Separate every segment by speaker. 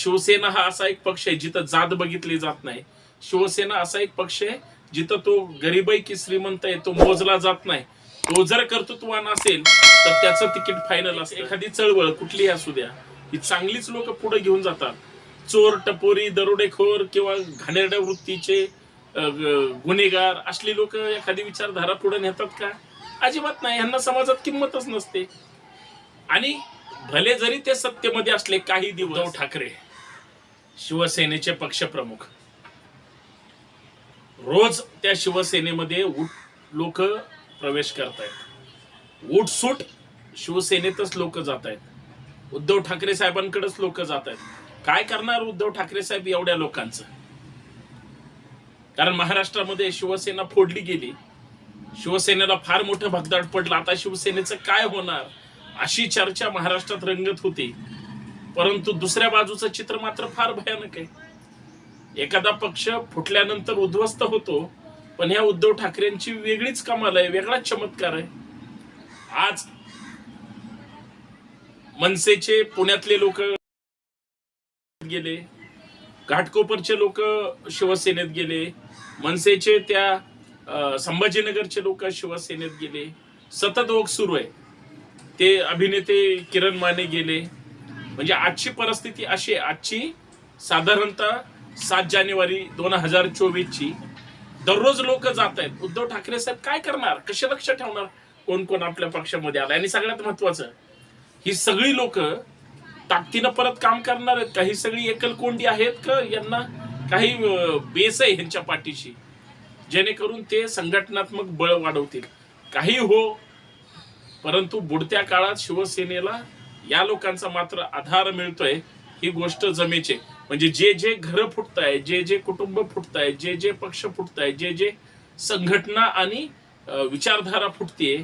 Speaker 1: शिवसेना हा असा एक पक्ष आहे जिथं जात बघितली जात नाही. शिवसेना असा एक पक्ष आहे जिथं तो गरीबाई की श्रीमंत आहे तो मोजला जात नाही. तो जर कर्तृत्वान असेल तर त्याचं तिकीट फायनल असेल एखादी चळवळ कुठलीही असू द्या ही चांगलीच लोक पुढे घेऊन जातात. चोर टपोरी दरोडेखोर किंवा घाणेरड्या वृत्तीचे गुन्हेगार असली लोक एखादी विचारधारा पुढे नेतात का? अजिबात नाही. यांना समाजात किंमतच नसते. आणि भले जरी ते सत्तेमध्ये असले काही दिवस ठाकरे. शिवसेनेचे पक्षप्रमुख रोज त्या शिवसेनेमध्ये उठ लोक प्रवेश करतायत. उठसूट शिवसेनेतच लोक जात आहेत उद्धव ठाकरे साहेबांकडेच लोक जात आहेत काय करणार उद्धव ठाकरे साहेब एवढ्या लोकांचं? कारण महाराष्ट्रामध्ये शिवसेना फोडली गेली. शिवसेनेला फार मोठं भगदाड पडलं. आता शिवसेनेचं काय होणार? अशी चर्चा महाराष्ट्रात रंगत होती. परंतु दुसऱ्या बाजूचं चित्र मात्र फार भयानक आहे. एखादा पक्ष फुटल्यानंतर उद्ध्वस्त होतो पण ह्या उद्धव ठाकरेंची वेगळीच कमाल आहे वेगळाच चमत्कार आहे. आज मनसेचे पुण्यातले लोक गेले घाटकोपरचे लोक शिवसेनेत गेले मनसेचे त्या संभाजीनगरचे लोक शिवसेनेत गेले. सतत ओघ सुरू आहे. ते अभिनेते किरण माने गेले. म्हणजे आजची परिस्थिती अशी आजची साधारणतः सात जानेवारी दोन हजार चोवीस ची दररोज लोक जात आहेत. उद्धव ठाकरे साहेब काय करणार? कसे लक्ष ठेवणार? कोण कोण आपल्या पक्षामध्ये आला आणि सगळ्यात महत्वाचं ही सगळी लोक ताकदीनं परत काम करणार आहेत काही सगळी एकलकोंडी आहेत का? यांना काही बेस आहे ह्यांच्या पाठीशी. जेणेकरून ते संघटनात्मक बळ वाढवतील. काही हो परंतु बुडत्या काळात शिवसेनेला या लोकांचा मात्र आधार मिळतोय ही गोष्ट जमेचे. म्हणजे जे जे घर फुटताय जे जे कुटुंब फुटताय जे जे पक्ष फुटताय जे जे संघटना आणि विचारधारा फुटतेय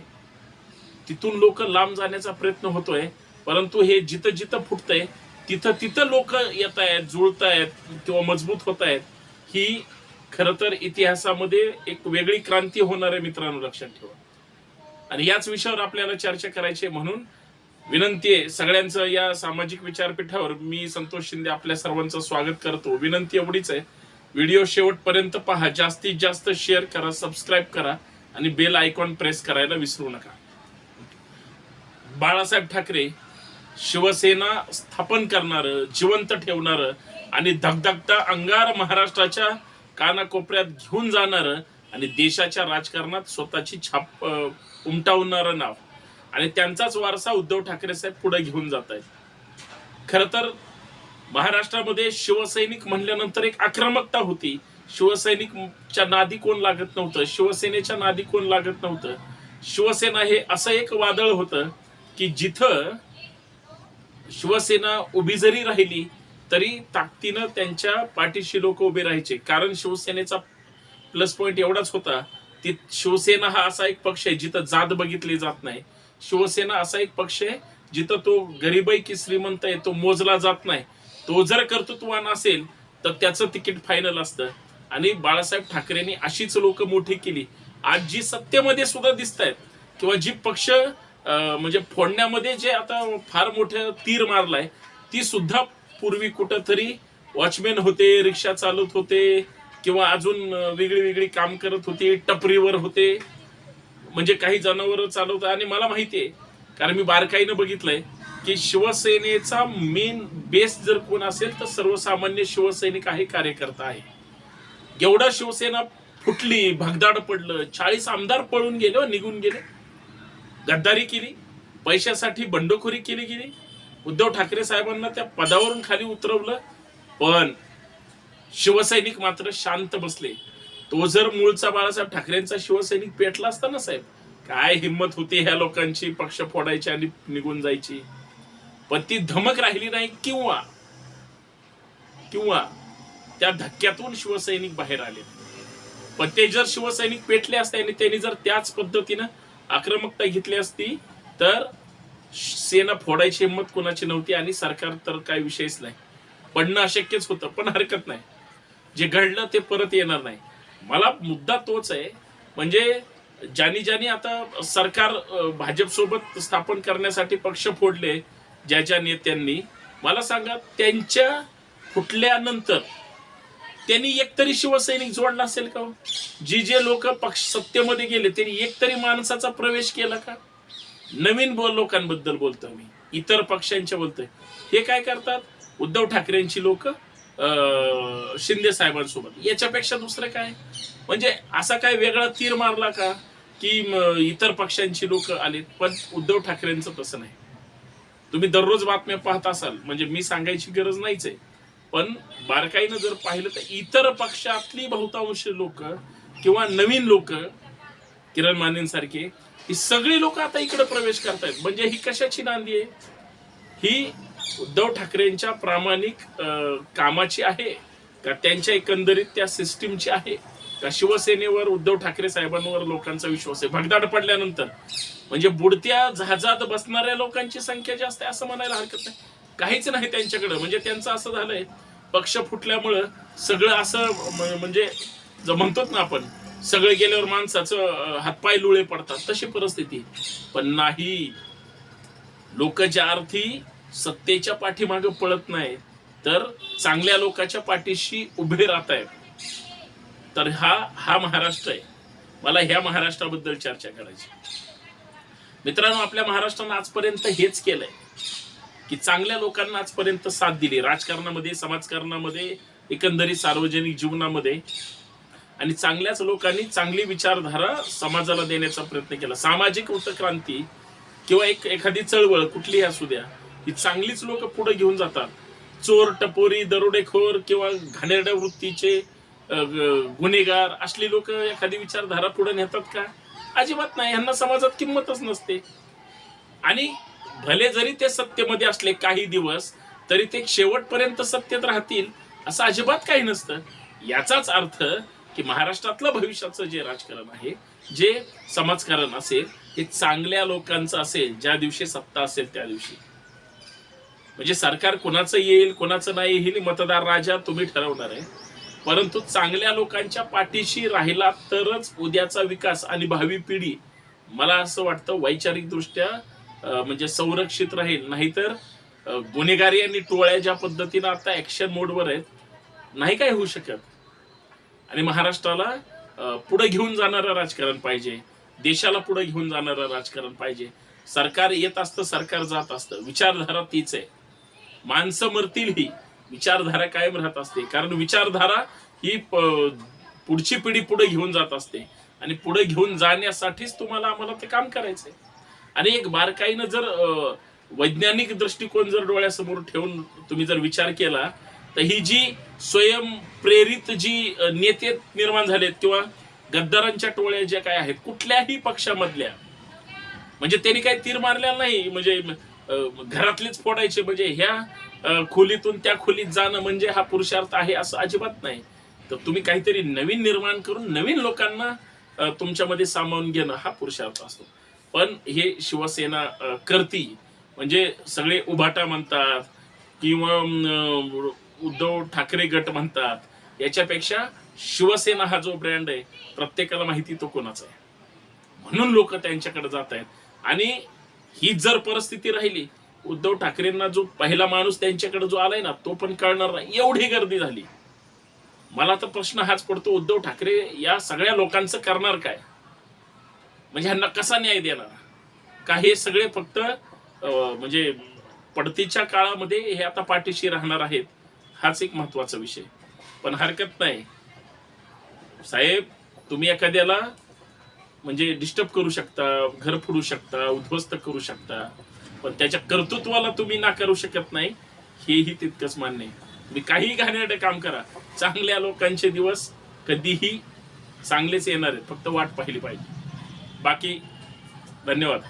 Speaker 1: तिथून लोक लांब जाण्याचा प्रयत्न होतोय. परंतु हे जिथं जिथं फुटतंय तिथं तिथं लोक येत आहेत जुळतायत किंवा मजबूत होत आहेत ही खर तर इतिहासामध्ये एक वेगळी क्रांती होणार आहे मित्रांनो लक्षात ठेवा. आणि याच विषयावर आपल्याला चर्चा करायची म्हणून विनंती आहे सगळ्यांचं या सामाजिक विचारपीठावर मी संतोष शिंदे आपल्या सर्वांचं स्वागत करतो. विनंती एवढीच आहे व्हिडिओ शेवटपर्यंत पहा. जास्तीत जास्त शेअर करा सबस्क्राईब करा आणि बेल आयकॉन प्रेस करायला विसरू नका. बाळासाहेब ठाकरे शिवसेना स्थापन करणार जिवंत ठेवणार आणि धगधगता अंगार महाराष्ट्राच्या कानाकोपऱ्यात घेऊन जाणार आणि देशाच्या राजकारणात स्वतःची छाप अं, नाव. आणि त्यांचाच वारसा उद्धव ठाकरे साहेब पुढे घेऊन जात आहेत. खर तर महाराष्ट्रामध्ये शिवसैनिक म्हणल्यानंतर एक आक्रमकता होती. शिवसैनिकच्या नादी कोण लागत नव्हतं? शिवसेनेच्या नादी कोण लागत नव्हतं? शिवसेना हे असं एक वादळ होतं की जिथं शिवसेना उभी जरी राहिली तरी ताकदीनं त्यांच्या पाठीशी लोक उभे राहायचे. कारण शिवसेनेचा प्लस पॉइंट एवढाच होता. ती शिवसेना हा असा एक पक्ष आहे जिथं जात बघितली जात नाही. शिवसेना असा एक पक्ष आहे जिथं तो गरीबाई की श्रीमंत आहे तो मोजला जात नाही. तो जर कर्तृत्वान असेल तर त्याचं तिकीट फायनल असतं. आणि बाळासाहेब ठाकरेंनी अशीच लोक मोठी केली. आज जी सत्तेमध्ये सुद्धा दिसत आहेत किंवा जी पक्ष म्हणजे फोडण्यामध्ये जे आता फार मोठं तीर मारलाय ती सुद्धा पूर्वी कुठंतरी वॉचमॅन होते रिक्षा चालवत होते किंवा अजून वेगळी वेगळी काम करत होते टपरीवर होते. म्हणजे काही जनावर चालवतात आणि मला माहिती आहे कारण मी बारकाईनं बघितलंय की शिवसेनेचा मेन बेस जर कोण असेल तर सर्वसामान्य शिवसैनिक आहे कार्यकर्ता आहे. एवढा शिवसेना फुटली भगदाड पडलं चाळीस आमदार पळून गेले व निघून गेले गद्दारी केली पैशासाठी बंडखोरी केली गेली उद्धव ठाकरे साहेबांना त्या पदावरून खाली उतरवलं पण शिवसैनिक मात्र शांत बसले. तो जर मूळचा बाळासाहेब ठाकरेंचा शिवसैनिक पेटला असता ना साहेब काय हिंमत होती ह्या लोकांची पक्ष फोडायची आणि निघून जायची? पण ती धमक राहिली नाही किंवा किंवा त्या धक्क्यातून शिवसैनिक बाहेर आले. पण ते जर शिवसैनिक पेटले असते आणि त्यांनी जर त्याच पद्धतीनं आक्रमकता घेतली असती तर सेना फोडायची हिंमत कोणाची नव्हती आणि सरकार तर काय विषयच नाही. पडणं अशक्यच होतं पण हरकत नाही. जे घडलं ते परत येणार नाही. मला मुद्दा तोच आहे. म्हणजे ज्यानी ज्यानी आता सरकार भाजपसोबत स्थापन करण्यासाठी पक्ष फोडले ज्या ज्या नेत्यांनी मला सांगा त्यांच्या फुटल्यानंतर त्यांनी एकतरी शिवसैनिक जोडला असेल का हो? जी जे लोक पक्ष सत्तेमध्ये गेले त्यांनी एकतरी माणसाचा प्रवेश केला का? नवीन बोल लोकांबद्दल बोलतो मी. इतर पक्षांच्या बोलतोय. हे काय करतात? उद्धव ठाकरेंची लोक शिंदे साहेबांसोबत. याच्यापेक्षा दुसरं काय? म्हणजे असा काय वेगळा तीर मारला का की इतर पक्षांची लोक आले पण उद्धव ठाकरेंचं तसं नाही. तुम्ही दररोज बातम्या पाहत असाल म्हणजे मी सांगायची गरज नाहीच आहे. पण बारकाईनं जर पाहिलं तर इतर पक्षातली बहुतांश लोक किंवा नवीन लोक किरण मानेंसारखे ही सगळी लोक आता इकडे प्रवेश करतायत. म्हणजे ही कशाची नांदी आहे? ही उद्धव ठाकरेंच्या प्रामाणिक कामाची आहे का त्यांच्या एकंदरीत त्या सिस्टीमची आहे? का शिवसेनेवर उद्धव ठाकरे साहेबांवर लोकांचा विश्वास आहे? भगदाड पडल्यानंतर. म्हणजे बुडत्या जहाजात बसणाऱ्या लोकांची संख्या जास्त आहे असं म्हणायला हरकत नाही. काहीच नाही त्यांच्याकडे. म्हणजे त्यांचं असं झालंय पक्ष फुटल्यामुळं सगळं असं म्हणजे जर ना आपण सगळे गेल्यावर माणसाचं हातपाय लुळे पडतात. तशी परिस्थिती पण नाही. लोक ज्या अर्थी सत्तेच्या पाठीमागे पळत नाही तर चांगल्या लोकांच्या पाठीशी उभे राहत आहेत. तर हा हा महाराष्ट्र आहे. मला ह्या महाराष्ट्राबद्दल चर्चा करायची मित्रांनो आपल्या महाराष्ट्रानं आजपर्यंत हेच केलंय की चांगल्या लोकांना आजपर्यंत साथ दिली. राजकारणामध्ये समाजकारणामध्ये एकंदरीत सार्वजनिक जीवनामध्ये. आणि चांगल्याच लोकांनी चांगली विचारधारा समाजाला देण्याचा प्रयत्न केला. सामाजिक उत्क्रांती किंवा एक एखादी चळवळ कुठलीही असू द्या ही चांगलीच लोक पुढे घेऊन जातात. चोर टपोरी दरोडेखोर किंवा घाणेरड्या वृत्तीचे गुन्हेगार असली लोक एखादी विचारधारा पुढे नेतात का? अजिबात नाही. यांना समाजात किंमतच नसते. आणि भले जरी ते सत्तेमध्ये असले काही दिवस तरी ते शेवटपर्यंत सत्तेत राहतील असं अजिबात काही नसतं. याचाच अर्थ की महाराष्ट्रातलं भविष्याचं जे राजकारण आहे जे समाजकारण असेल हे चांगल्या लोकांचं असेल ज्या दिवशी सत्ता असेल त्या दिवशी. म्हणजे सरकार कोणाचं येईल कोणाचं नाही येईल मतदार राजा तुम्ही ठरवणार आहे. परंतु चांगल्या लोकांच्या पाठीशी राहिला तरच उद्याचा विकास आणि भावी पिढी मला असं वाटतं वैचारिक दृष्ट्या म्हणजे संरक्षित राहील. नाहीतर गुन्हेगारी आणि टोळ्या ज्या पद्धतीनं आता ऍक्शन मोडवर आहेत नाही काय होऊ शकत. आणि महाराष्ट्राला पुढे घेऊन जाणारं राजकारण पाहिजे. देशाला पुढे घेऊन जाणारं राजकारण पाहिजे. सरकार येत असतं सरकार जात असतं. विचारधारा तीच आहे. माणसं मरतील ही. विचारधारा कायम राहत असते. कारण विचारधारा ही पुढची पिढी पुढे घेऊन जात असते. आणि पुढे घेऊन जाण्यासाठीच तुम्हाला आम्हाला ते काम करायचंय. आणि एक बारकाईनं जर वैज्ञानिक दृष्टिकोन जर डोळ्यासमोर ठेवून तुम्ही जर विचार केला तर ही जी स्वयंप्रेरित जी नेते निर्माण झालेत किंवा गद्दारांच्या टोळ्या ज्या काय आहेत कुठल्याही पक्षामधल्या म्हणजे त्यांनी काही तीर मारलेला नाही. म्हणजे घरातलेच फोडायचे म्हणजे ह्या खोलीतून त्या खोलीत जाणं म्हणजे हा पुरुषार्थ आहे असं अजिबात नाही. तर तुम्ही काहीतरी नवीन निर्माण करून नवीन लोकांना तुमच्यामध्ये सामावून घेणं हा पुरुषार्थ असतो. पण हे शिवसेना करती म्हणजे सगळे उभाटा म्हणतात किंवा उद्धव ठाकरे गट म्हणतात याच्यापेक्षा शिवसेना हा जो ब्रँड आहे प्रत्येकाला माहिती तो कोणाचा आहे. म्हणून लोक त्यांच्याकडे जात आहेत. आणि ही जर परिस्थिती राहिली उद्धव ठाकरेंना जो पहिला माणूस त्यांच्याकडे जो आलाय ना तो पण कळणार नाही. एवढी गर्दी झाली. मला तर प्रश्न हाच पडतो उद्धव ठाकरे या सगळ्या लोकांचं करणार काय? म्हणजे ह्यांना कसा न्याय देणार? का हे सगळे फक्त अं, म्हणजे पडतीच्या काळामध्ये हे आता पाठीशी राहणार आहेत? हाच एक महत्त्वाचा विषय. पण हरकत नाही. साहेब तुम्ही एखाद्याला म्हणजे डिस्टर्ब करू शकता घर फोडू शकता उद्ध्वस्त करू शकता. पण त्याच्या कर्तृत्वाला तुम्ही नाकारू शकत नाही हेही तितकंच मान्य आहे. तुम्ही काही घाणेरडं काम करा. चांगल्या लोकांचे दिवस कधीही चांगलेच येणार आहेत. फक्त वाट पाहिली पाहिजे. बाकी धन्यवाद.